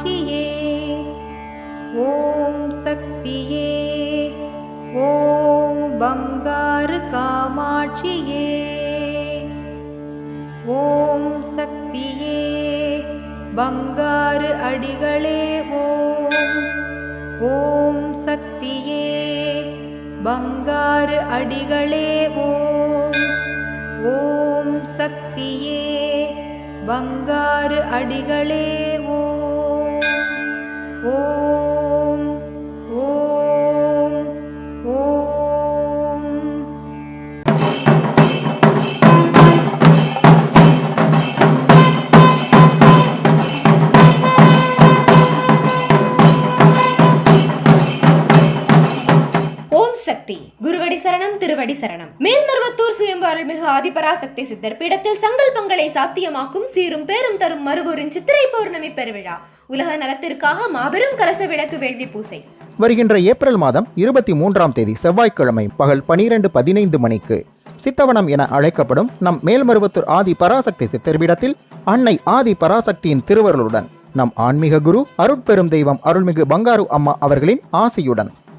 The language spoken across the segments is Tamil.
காட்சியே ஓம் சக்தியே. ஓம் பங்காரு காமாட்சியே. ஓம் சக்தியே. பங்காறு அடிகளே ஓம். ஓம் சக்தியே. பங்காறு அடிகளே ஓம். ஓம் சக்தியே. பங்காறு அடிகளே ஓம். ஓம் சக்தி குருவடி சரணம் திருவடி சரணம். மேல்மருவத்தூர் சுயம்பு அருள்மிகு ஆதிபராசக்தி சித்தர் பீடத்தில் சங்கல்பங்களை சாத்தியமாக்கும் சீரும் பேரும் தரும் மறுவூரின் சித்திரை பௌர்ணமி பெருவிழா. உலக நலத்திற்காக மாபெரும் கலச விளக்கு வேள்வி பூசை. வருகின்ற ஏப்ரல் மாதம் இருபத்தி மூன்றாம் தேதி செவ்வாய்க்கிழமை பகல் பனிரெண்டு பதினைந்து மணிக்கு சித்தவனம் என அழைக்கப்படும் நம் மேல்மருவத்தூர் ஆதி பராசக்தி சித்தர்பீடத்தில் அன்னை ஆதி பராசக்தியின் திருவருளுடன் நம் ஆன்மீக குரு அருட்பெரும் தெய்வம் அருள்மிகு பங்காரு அம்மா அவர்களின் ஆசையுடன்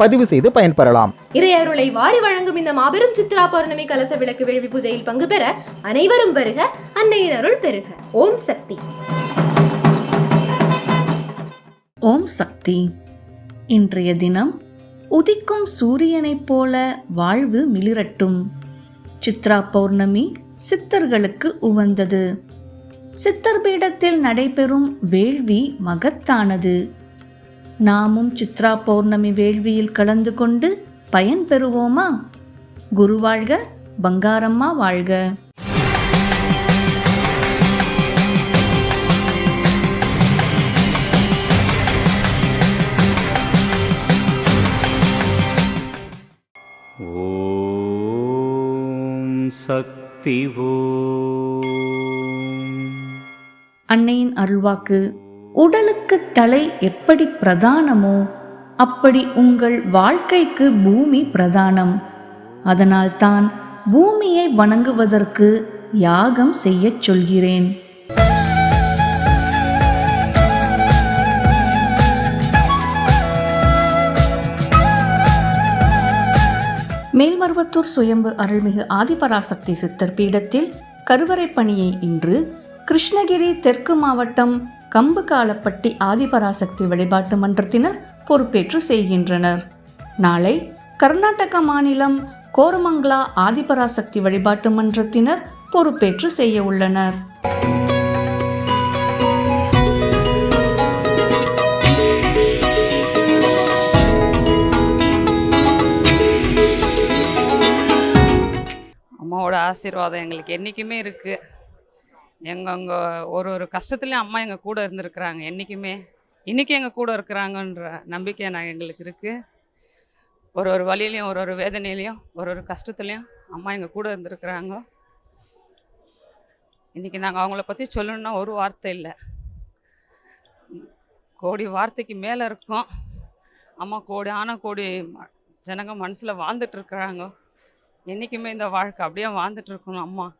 பதிவு செய்து பயன்பெறலாம். இறையருளை வாரி வழங்கும் இந்த மாபெரும் சித்ரா பௌர்ணமி கலச விளக்கு வேள்வி பூஜையில் பங்கு பெற அனைவரும் வருக அன்னையின் அருள் பெறுக ஓம் சக்தி. ஓம் சக்தி. இன்றைய தினம் உதிக்கும் சூரியனைப் போல வாழ்வு மிளிரட்டும். சித்ரா பௌர்ணமி சித்தர்களுக்கு உவந்தது சித்தர் பீடத்தில் நடைபெறும் வேள்வி மகத்தானது. நாமும் சித்ரா பௌர்ணமி வேள்வியில் கலந்து கொண்டு பயன் பெறுவோமா? குரு வாழ்க பங்காரம்மா வாழ்க. சக்தி அன்னையின் அருள்வாக்கு. உடலுக்கு தலை எப்படி பிரதானமோ அப்படி உங்கள் வாழ்க்கைக்கு பூமி பிரதானம். அதனால்தான் பூமியை வணங்குவதற்கு யாகம் செய்யச் சொல்கிறேன். மேல்மருவத்தூர் சுயம்பு அருள்மிகு ஆதிபராசக்தி சித்தர் பீடத்தில் கருவறை பணியை இன்று கிருஷ்ணகிரி தெற்கு மாவட்டம் கம்புகாலப்பட்டி ஆதிபராசக்தி வழிபாட்டு மன்றத்தினர் பொறுப்பேற்று செய்கின்றனர். நாளை கர்நாடக மாநிலம் கோரமங்கலா ஆதிபராசக்தி வழிபாட்டு மன்றத்தினர் பொறுப்பேற்று செய்ய உள்ளனர். அம்மாவோட ஆசீர்வாதம் எங்களுக்கு என்றைக்குமே இருக்குது எங்கங்க ஒரு ஒரு கஷ்டத்துலேயும் அம்மா எங்கள் கூட இருந்திருக்கிறாங்க. என்றைக்குமே இன்றைக்கி எங்கள் கூட இருக்கிறாங்கன்ற நம்பிக்கை நான் எங்களுக்கு இருக்குது ஒரு ஒரு வழியிலையும் ஒரு ஒரு வேதனையிலையும் ஒரு ஒரு கஷ்டத்துலேயும் அம்மா எங்கள் கூட இருந்திருக்கிறாங்க. இன்றைக்கி நாங்கள் அவங்கள பற்றி சொல்லணுன்னா ஒரு வார்த்தை இல்லை. கோடி வார்த்தைக்கு மேலே இருக்கும். அம்மா கோடி ஆனால் கோடி ம- ஜனங்க மனசில் வாழ்ந்துட்டுருக்குறாங்க என்றைக்குமே இந்த வாழ்க்கை அப்படியே வாழ்ந்துட்டுருக்கணும் அம்மா.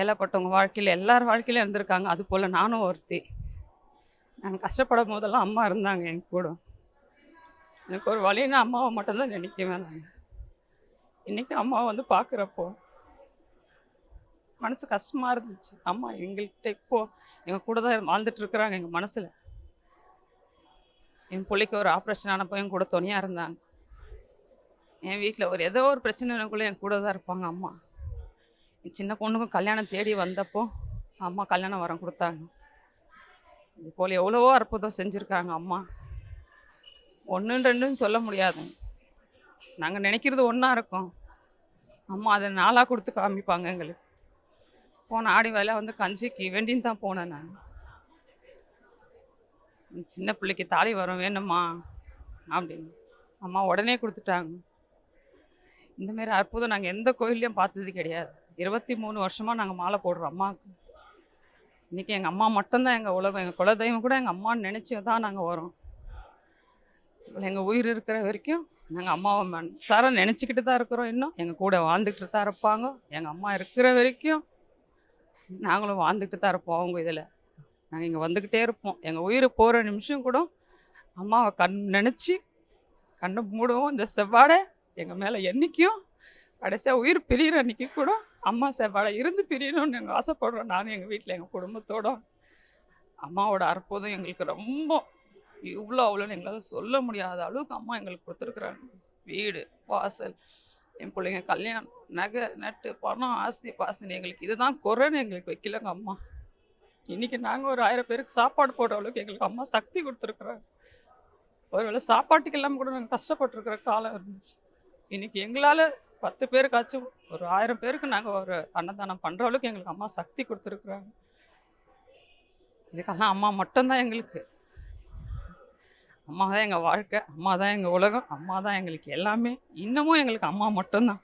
ஏழைப்பட்டவங்க வாழ்க்கையில் எல்லார் வாழ்க்கையிலும் இருந்திருக்காங்க. அது போல் நானும் ஒருத்தி. நான் கஷ்டப்படும் போதெல்லாம் அம்மா இருந்தாங்க என் கூட. எனக்கு ஒரு வழின்னா அம்மாவை மட்டும்தான் நினைக்குவேன் நான். இன்றைக்கி அம்மாவை வந்து பார்க்குறப்போ மனசு கஷ்டமாக இருந்துச்சு. அம்மா எங்கள்கிட்ட இப்போது எங்கள் கூட தான் வாழ்ந்துட்டுருக்குறாங்க எங்கள் மனசில். என் பிள்ளைக்கு ஒரு ஆப்ரேஷன் ஆனப்போ என் கூட துணையாக இருந்தாங்க. என் வீட்டில் ஒரு ஏதோ ஒரு பிரச்சனைக்குள்ளே என் கூட தான் இருப்பாங்க அம்மா. சின்ன பொண்ணுக்கும் கல்யாணம் தேடி வந்தப்போ அம்மா கல்யாணம் வரம் கொடுத்தாங்க. இது போல் எவ்வளவோ அற்புதம் செஞ்சுருக்காங்க அம்மா. ஒன்றுன்னு ரெண்டுன்னு சொல்ல முடியாது. நாங்கள் நினைக்கிறது ஒன்றா இருக்கும். அம்மா அதை நாளாக கொடுத்து காமிப்பாங்க எங்களுக்கு. போன ஆடி வேலை வந்து கஞ்சிக்கு வேண்டின்னு தான் போனேன் நான். சின்ன பிள்ளைக்கு தாலி வரும் வேணுமா? அப்படின்னு. அம்மா உடனே கொடுத்துட்டாங்க. இந்தமாரி அற்புதம் நாங்கள் எந்த கோயில்லையும் பார்த்தது கிடையாது. இருபத்தி மூணு வருஷமாக நாங்கள் மாலை போடுறோம். அம்மாவுக்கு இன்றைக்கி எங்கள் அம்மா மட்டும்தான் எங்கள் உலகம். எங்கள் குலதெய்வம் கூட எங்கள் அம்மான்னு நினச்சி தான் நாங்கள் வரோம். எங்கள் உயிர் இருக்கிற வரைக்கும் நாங்கள் அம்மாவை மனசார நினச்சிக்கிட்டு தான் இருக்கிறோம் இன்னும். எங்கள் கூட வாழ்ந்துக்கிட்டு தான் இருப்பாங்க. எங்கள் அம்மா இருக்கிற வரைக்கும் நாங்களும் வாழ்ந்துக்கிட்டு தான் இருப்போம் அவங்க இதில். நாங்கள் இங்கே வந்துக்கிட்டே இருப்போம். எங்கள் உயிர் போகிற நிமிஷம் கூட அம்மாவை கண் நினச்சி கண்ணை மூடுவோம். இந்த செவ்வாடை எங்கள் மேலே என்றைக்கும் கடைசியாக உயிர் பிரிகிற அன்னைக்கு கூட அம்மா செவ்வாழை இருந்து பிரியணும்னு நாங்கள் ஆசைப்படுறோம். நானும் எங்கள் வீட்டில் எங்கள் குடும்பத்தோட அம்மாவோட அற்புதம் எங்களுக்கு ரொம்ப இவ்வளோ அவ்வளோன்னு எங்களால் சொல்ல முடியாத அளவுக்கு அம்மா எங்களுக்கு கொடுத்துருக்குறாங்க. வீடு வாசல் என் பிள்ளைங்க கல்யாணம் நகை நட்டு பணம் ஆஸ்தி பாஸ்தினி எங்களுக்கு இதுதான் குறைன்னு எங்களுக்கு வைக்கலங்க அம்மா. இன்றைக்கி நாங்கள் ஒரு ஆயிரம் பேருக்கு சாப்பாடு போடுற அளவுக்கு எங்களுக்கு அம்மா சக்தி கொடுத்துருக்குறாங்க. ஒருவேளை சாப்பாட்டுக்கு இல்லாமல் கூட நாங்கள் கஷ்டப்பட்டுருக்குற காலம் இருந்துச்சு. இன்றைக்கி எங்களால் பத்து பேருக்காச்சும் ஒரு ஆயிரம் பேருக்கு நாங்கள் ஒரு அன்னதானம் பண்ணுற அளவுக்கு எங்களுக்கு அம்மா சக்தி கொடுத்துருக்குறாங்க. இதுக்கெல்லாம் அம்மா மட்டும்தான் எங்களுக்கு. அம்மா தான் எங்கள் வாழ்க்கை அம்மா தான் எங்கள் உலகம் அம்மா தான் எங்களுக்கு எல்லாமே. இன்னமும் எங்களுக்கு அம்மா மட்டும்தான்.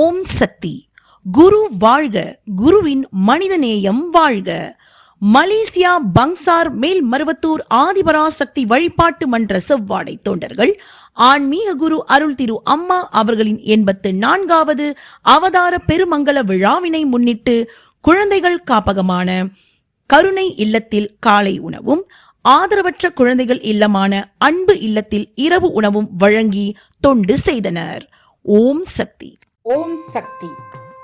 ஓம் சக்தி. குரு வாழ்க. குருவின் மனிதநேயம் வாழ்க. மலேசியா பங்சார் மேல் மருவத்தூர் ஆதிபராசக்தி வழிபாட்டு மன்ற செவ்வாடை தொண்டர்கள் ஆன்மீக குரு அருள் திரு அம்மா அவர்களின் எண்பத்து நான்காவது அவதார பெருமங்கல விழாவினை முன்னிட்டு குழந்தைகள் காப்பகமான கருணை இல்லத்தில் காலை உணவும் ஆதரவற்ற குழந்தைகள் இல்லமான அன்பு இல்லத்தில் இரவு உணவும் வழங்கி தொண்டு செய்தனர். ஓம் சக்தி. ஓம் சக்தி.